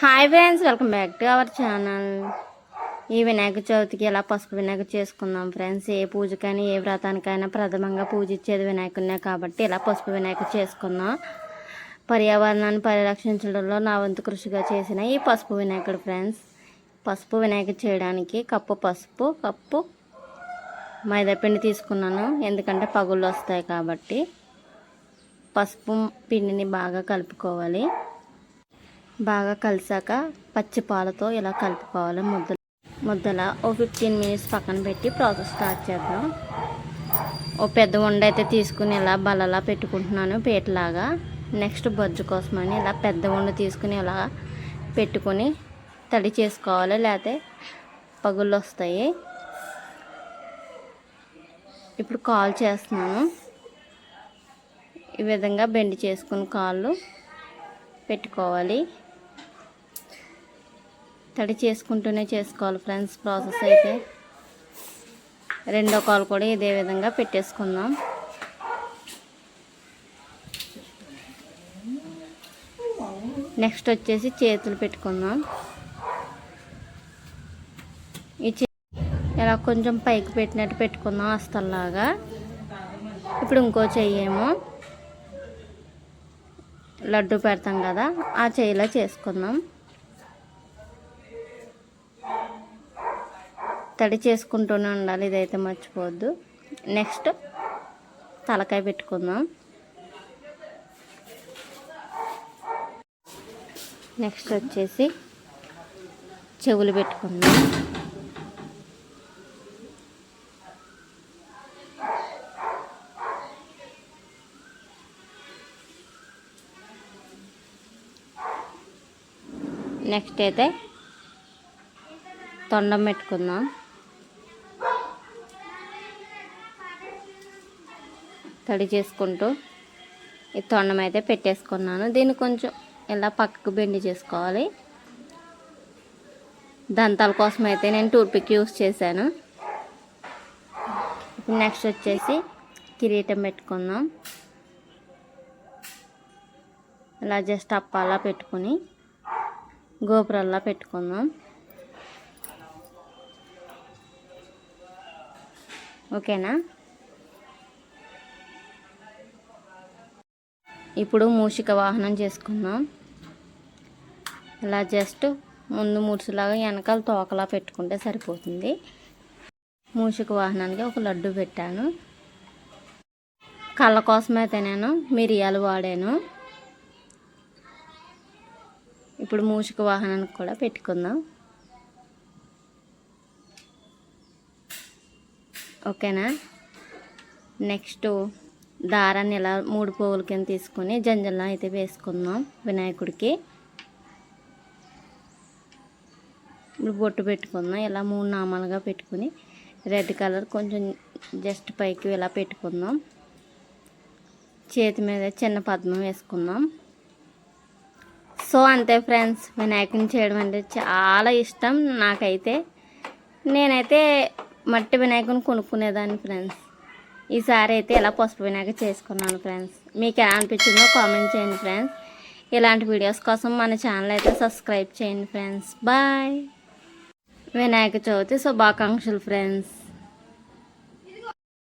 Hi friends welcome back to our channel. ఈ వినాయక చవితికి ఇలా పసుపు వినాయక చేసుకుందాం ఫ్రెండ్స్? ఏ పూజకైనా ఏ వ్రతానికైనా ప్రథమంగా పూజ ఇచ్చేది వినాయకుడినే కాబట్టి ఇలా పసుపు వినాయక చేసుకుందాం పర్యావరణాన్ని పరిరక్షించడంలో నా వంతు కృషిగా చేసిన ఈ పసుపు వినాయకుడు ఫ్రెండ్స్. పసుపు వినాయక చేయడానికి కప్పు పసుపు కప్పు మైదాపిండి తీసుకున్నాను. ఎందుకంటే పగుళ్ళు వస్తాయి కాబట్టి పసుపు పిండిని బాగా కలుపుకోవాలి. బాగా కలిసాక పచ్చి పాలతో ఇలా కలుపుకోవాలి ముద్ద ముద్దల ఓ ఫిఫ్టీన్ మినిట్స్ పక్కన పెట్టి ప్రాసెస్ స్టార్ట్ చేద్దాం. ఓ పెద్ద వండ అయితే తీసుకుని ఇలా బల్లలా పెట్టుకుంటున్నాను పీటలాగా. నెక్స్ట్ బొజ్జు కోసమని ఇలా పెద్ద వండ తీసుకుని ఇలా పెట్టుకొని తడి చేసుకోవాలి లేకపోతే పగుళ్ళు వస్తాయి. ఇప్పుడు కాల్ చేస్తున్నాను. ఈ విధంగా బెండ్ చేసుకుని కాళ్ళు పెట్టుకోవాలి. తడి చేసుకుంటూనే చేసుకోవాలి ఫ్రెండ్స్ ప్రాసెస్ అయితే. రెండో కాల్ కూడా ఇదే విధంగా పెట్టేసుకుందాం. నెక్స్ట్ వచ్చేసి చేతులు పెట్టుకుందాం. ఈ చే ఇలా కొంచెం పైకి పెట్టినట్టు పెట్టుకుందాం అస్తల్లాగా. ఇప్పుడు ఇంకో చెయ్యేమో లడ్డు పెడతాం కదా ఆ చెయ్యిలా చేసుకుందాం. తడి చేసుకుంటూనే ఉండాలి. ఇదైతే మర్చిపోవద్దు. నెక్స్ట్ తలకాయ పెట్టుకుందాం. నెక్స్ట్ వచ్చేసి చెవులు పెట్టుకుందాం. నెక్స్ట్ అయితే తొండం పెట్టుకుందాం. తడి చేసుకుంటూ ఈ తొండం అయితే పెట్టేసుకున్నాను. దీన్ని కొంచెం ఇలా పక్కకు బెండి చేసుకోవాలి. దంతాల కోసం అయితే నేను టూర్పిక్ యూస్ చేశాను. ఇప్పుడు నెక్స్ట్ వచ్చేసి కిరీటం పెట్టుకుందాం. ఇలా జస్ట్ అప్పాలా పెట్టుకుని గోపురల్లా పెట్టుకుందాం. ఓకేనా? ఇప్పుడు మూషిక వాహనం చేసుకుందాం. ఇలా జస్ట్ ముందు ముడుసులాగా వెనకాల తోకలా పెట్టుకుంటే సరిపోతుంది. మూషిక వాహనానికి ఒక లడ్డు పెట్టాను. కళ్ళ కోసమైతే నేను మిరియాలు వాడాను. ఇప్పుడు మూషిక వాహనానికి కూడా పెట్టుకుందాం. ఓకేనా? నెక్స్ట్ దారాన్ని ఇలా మూడు పువ్వుల కింద తీసుకొని జంజల్లో అయితే వేసుకుందాం వినాయకుడికి. ఇప్పుడు బొట్టు పెట్టుకుందాం. ఇలా మూడు నామాలుగా పెట్టుకుని రెడ్ కలర్ కొంచెం జస్ట్ పైకి ఇలా పెట్టుకుందాం. చేతి మీద చిన్న పద్మం వేసుకుందాం. సో అంతే ఫ్రెండ్స్ వినాయకుని చేయడం అంటే చాలా ఇష్టం నాకైతే. నేనైతే మట్టి వినాయకుని కొనుక్కునేదాన్ని ఫ్రెండ్స్. ఈసారి అయితే ఇలా పసుపు వినాయక చేసుకున్నాను ఫ్రెండ్స్. మీకు ఎలా అనిపించిందో కామెంట్ చేయండి ఫ్రెండ్స్. ఇలాంటి వీడియోస్ కోసం మన ఛానల్ అయితే సబ్స్క్రైబ్ చేయండి ఫ్రెండ్స్. బాయ్. వినాయక చవితి శుభాకాంక్షలు ఫ్రెండ్స్.